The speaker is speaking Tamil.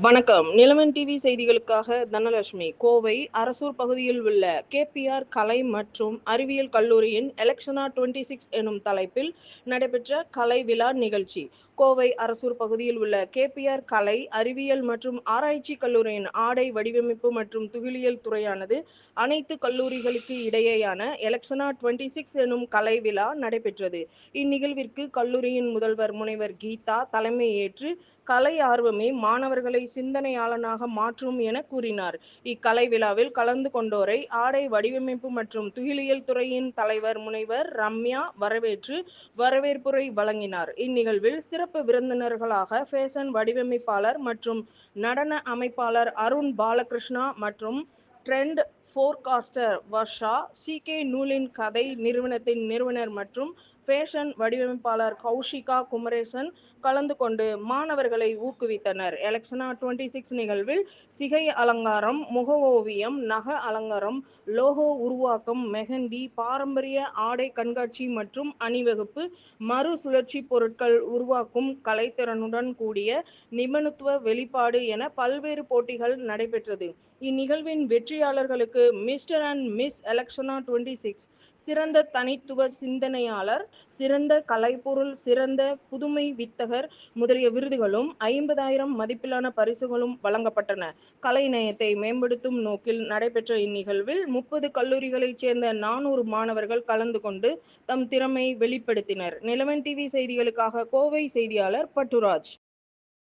வணக்கம். நிலவன் டிவி செய்திகளுக்காக தனலட்சுமி. கோவை அரசூர் பகுதியில் உள்ள கேபிஆர் கலை மற்றும் அறிவியல் கல்லூரியின் எலெக்ஷனா டுவெண்ட்டி சிக்ஸ் எனும் தலைப்பில் நடைபெற்ற கலை விழா நிகழ்ச்சி. கோவை அரசூர் பகுதியில் உள்ள கேபிஆர் கலை அறிவியல் மற்றும் ஆராய்ச்சி கல்லூரியின் ஆடை வடிவமைப்பு மற்றும் துகிலியல் துறையானது அனைத்து கல்லூரிகளுக்கு இடையேயான எலெக்ஷனா டுவெண்ட்டி சிக்ஸ் எனும் கலை விழா நடைபெற்றது. இந்நிகழ்விற்கு கல்லூரியின் முதல்வர் முனைவர் கீதா தலைமை ஏற்று கலை ஆர்வமே மாணவர்களை சிந்தனையாளனாக மாற்றும் என கூறினார். இக்கலை விழாவில் கலந்து கொண்டோரை ஆடை வடிவமைப்பு மற்றும் துகிலியல் துறையின் தலைவர் முனைவர் ரம்யா வரவேற்று வரவேற்புரை வழங்கினார். இந்நிகழ்வில் சிறப்பு விருந்தினர்களாக ஃபேஷன் வடிவமைப்பாளர் மற்றும் நடன அமைப்பாளர் அருண் பாலகிருஷ்ணா மற்றும் trend forecaster Varsha C K நூலின் கதை நிறுவனத்தின் நிறுவனர் மற்றும் ஃபேஷன் வடிவமைப்பாளர் கௌஷிகா குமரேசன் கலந்து கொண்டு மாணவர்களை ஊக்குவித்தனர். எலெக்ஷனா டுவெண்ட்டி சிக்ஸ் நிகழ்வில் சிகை அலங்காரம் முக ஓவியம் நக அலங்காரம் லோகோ உருவாக்கம் மெஹந்தி பாரம்பரிய ஆடை கண்காட்சி மற்றும் அணிவகுப்பு மறுசுழற்சி பொருட்கள் உருவாக்கும் கலைத்திறனுடன் கூடிய நிபுணத்துவ வெளிப்பாடு என பல்வேறு போட்டிகள் நடைபெற்றது. இந்நிகழ்வின் வெற்றியாளர்களுக்கு மிஸ்டர் அண்ட் மிஸ் எலெக்ஷனா டுவெண்ட்டி சிக்ஸ் சிறந்த தனித்துவ சிந்தனையாளர் சிறந்த கலைப்பொருள் சிறந்த புதுமை வித்தகர் முதலிய விருதுகளும் ஐம்பதாயிரம் மதிப்பிலான பரிசுகளும் வழங்கப்பட்டன. கலை நயத்தை மேம்படுத்தும் நோக்கில் நடைபெற்ற இந்நிகழ்வில் முப்பது கல்லூரிகளைச் சேர்ந்த நானூறு மாணவர்கள் கலந்து கொண்டு தம் திறமை வெளிப்படுத்தினர். நிலவன் டிவி செய்திகளுக்காக கோவை செய்தியாளர் பட்டுராஜ்.